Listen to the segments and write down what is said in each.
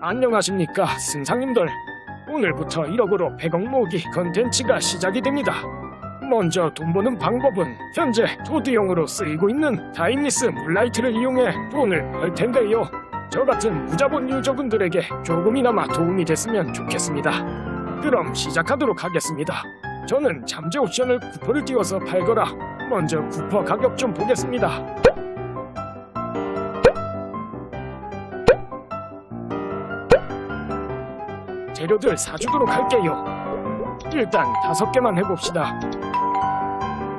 안녕하십니까 승상님들. 오늘부터 1억으로 100억 모으기 컨텐츠가 시작이 됩니다. 먼저 돈 버는 방법은 현재 도드용으로 쓰이고 있는 타임리스 물라이트를 이용해 돈을 벌 텐데요. 저 같은 무자본 유저분들에게 조금이나마 도움이 됐으면 좋겠습니다. 그럼 시작하도록 하겠습니다. 저는 잠재 옵션을 쿠퍼를 띄워서 팔거라. 먼저 쿠퍼 가격 좀 보겠습니다 재료들 사주도록 할게요. 일단 다섯 개만 해봅시다.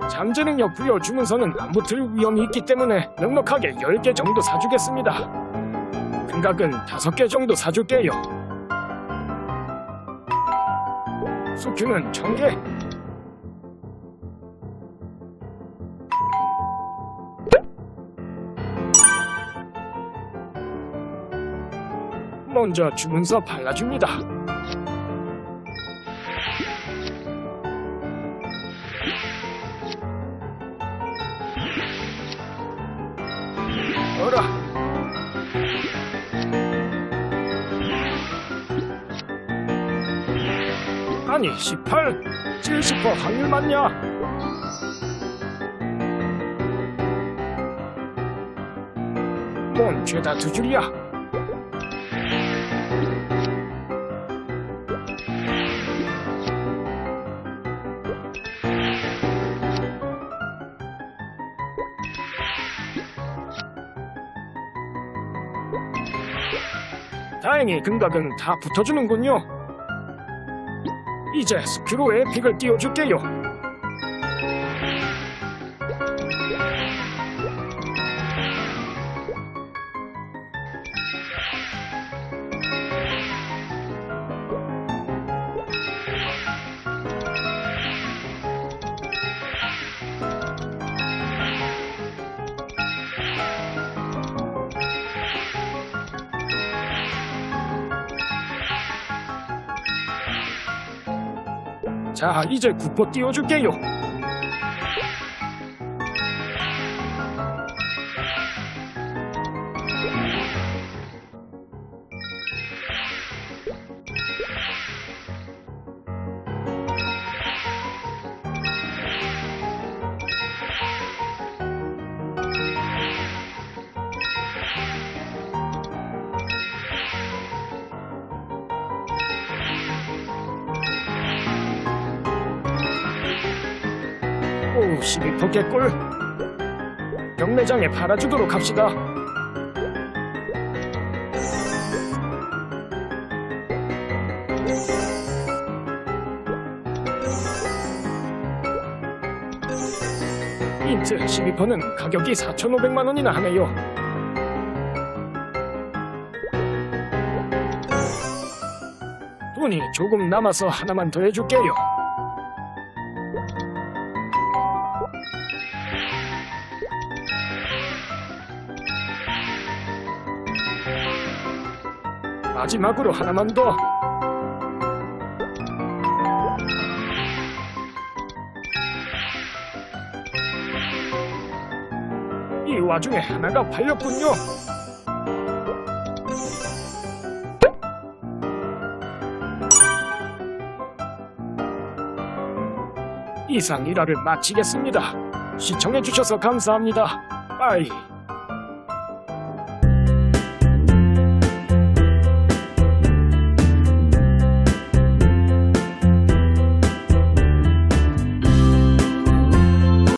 잠재 능력 부여 주문서는 안 붙을 위험이 있기 때문에 넉넉하게 10개 정도 사주겠습니다. 금각은 다섯 개 정도 사줄게요. 수큐는 1000개. 먼저 주문서 발라줍니다. 어라. 아니 18, 70% 확률 맞냐? 뭔 죄다 두 줄이야? 다행히 금각은 다 붙어주는군요. 이제 스큐로 에픽을 띄워줄게요. 자, 이제 국보 띄워줄게요. 오, 12% 개꿀. 경매장에 팔아주도록 합시다. 인트 12%는 가격이 4,500만 원이나 하네요. 돈이 조금 남아서 하나만 더 해줄게요. 마지막으로 하나만 더. 이 와중에 하나가 팔렸군요. 이상 일화를 마치겠습니다. 시청해주셔서 감사합니다. 빠이.